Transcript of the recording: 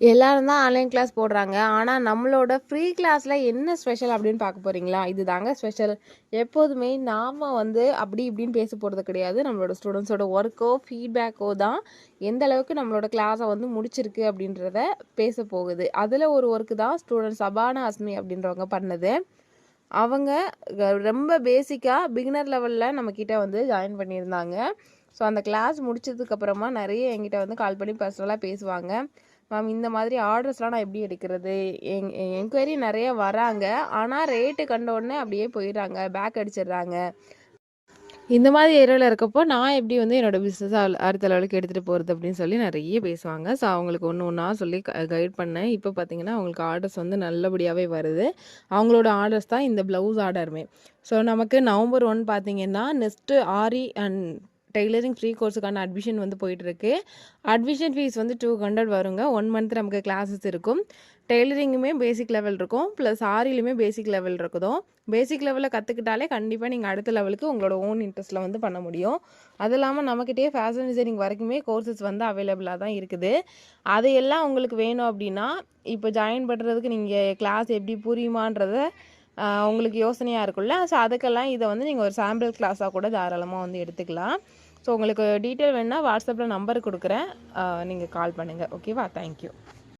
எல்லாரும் தான் online class போடுறாங்க. ஆனால் நம்மளோட ஃப்ரீ கிளாஸில் என்ன ஸ்பெஷல் அப்படின்னு பார்க்க போகிறீங்களா இது தாங்க ஸ்பெஷல் எப்போதுமே நாம் வந்து அப்படி இப்படின்னு பேச போகிறது கிடையாது. நம்மளோட ஸ்டூடெண்ட்ஸோட ஒர்க்கோ ஃபீட்பேக்கோ தான் எந்த அளவுக்கு நம்மளோட கிளாஸை வந்து முடிச்சிருக்கு அப்படின்றத பேச போகுது. அதில் ஒரு ஒர்க்கு தான் ஸ்டூடெண்ட்ஸ் சபானா அஸ்மி அப்படின்றவங்க பண்ணது. அவங்க ரொம்ப பேசிக்காக பிகினர் லெவலில் நம்மக்கிட்ட வந்து ஜாயின் பண்ணியிருந்தாங்க. ஸோ அந்த கிளாஸ் முடிச்சதுக்கப்புறமா நிறைய என்கிட்ட வந்து கால் பண்ணி பர்சனலாக பேசுவாங்க. மேம் இந்த மாதிரி ஆர்டர்ஸ்லாம் நான் எப்படி எடுக்கிறது? எங் என்கொயரி நிறைய வராங்க. ஆனால் ரேட்டு கண்ட உடனே அப்படியே போயிடுறாங்க. பேக் அடிச்சிடுறாங்க. இந்த மாதிரி ஏரியாவில் இருக்கப்போ நான் எப்படி வந்து என்னோடய பிஸ்னஸ் அடுத்த லெவலுக்கு எடுத்துகிட்டு போகிறது அப்படின்னு சொல்லி நிறைய பேசுவாங்க. ஸோ அவங்களுக்கு ஒன்று ஒன்றா சொல்லி கைட் பண்ணேன். இப்போ பார்த்தீங்கன்னா அவங்களுக்கு ஆர்டர்ஸ் வந்து நல்லபடியாகவே வருது. அவங்களோட ஆர்டர்ஸ் தான் இந்த ப்ளவுஸ் ஆர்டருமே ஸோ நமக்கு நவம்பர் ஒன் பார்த்தீங்கன்னா next aari and tailoring free கோர்ஸுக்கான admission வந்து போயிட்டுருக்கு. அட்மிஷன் ஃபீஸ் வந்து டூ ஹண்ட்ரட் வருங்க. ஒன் மந்த் நமக்கு கிளாஸஸ் இருக்கும். டெய்லரிங்குமே பேசிக் லெவல் இருக்கும். ப்ளஸ் ஆரிலுமே பேசிக் லெவல் இருக்குதும் பேசிக் லெவலில் கற்றுக்கிட்டாலே கண்டிப்பாக நீங்கள் அடுத்த லெவலுக்கு உங்களோட ஓன் இன்ட்ரெஸ்ட்டில் வந்து பண்ண முடியும். அது இல்லாமல் நம்மக்கிட்டே ஃபேஷன் டிசைனிங் வரைக்குமே கோர்சஸ் வந்து அவைலபிளாக தான் இருக்குது. அதையெல்லாம் உங்களுக்கு வேணும் அப்படின்னா இப்போ ஜாயின் பண்ணுறதுக்கு நீங்கள் கிளாஸ் எப்படி புரியுமான்றதை உங்களுக்கு யோசனையாக இருக்கும்ல? ஸோ அதுக்கெல்லாம் இதை வந்து நீங்கள் ஒரு சாம்பிள் கிளாஸாக கூட தாராளமாக வந்து எடுத்துக்கலாம். ஸோ உங்களுக்கு டீட்டெயில் வேணுன்னா வாட்ஸ்அப்பில் நம்பர் கொடுக்குறேன். நீங்கள் கால் பண்ணுங்கள் ஓகேவா தேங்க்யூ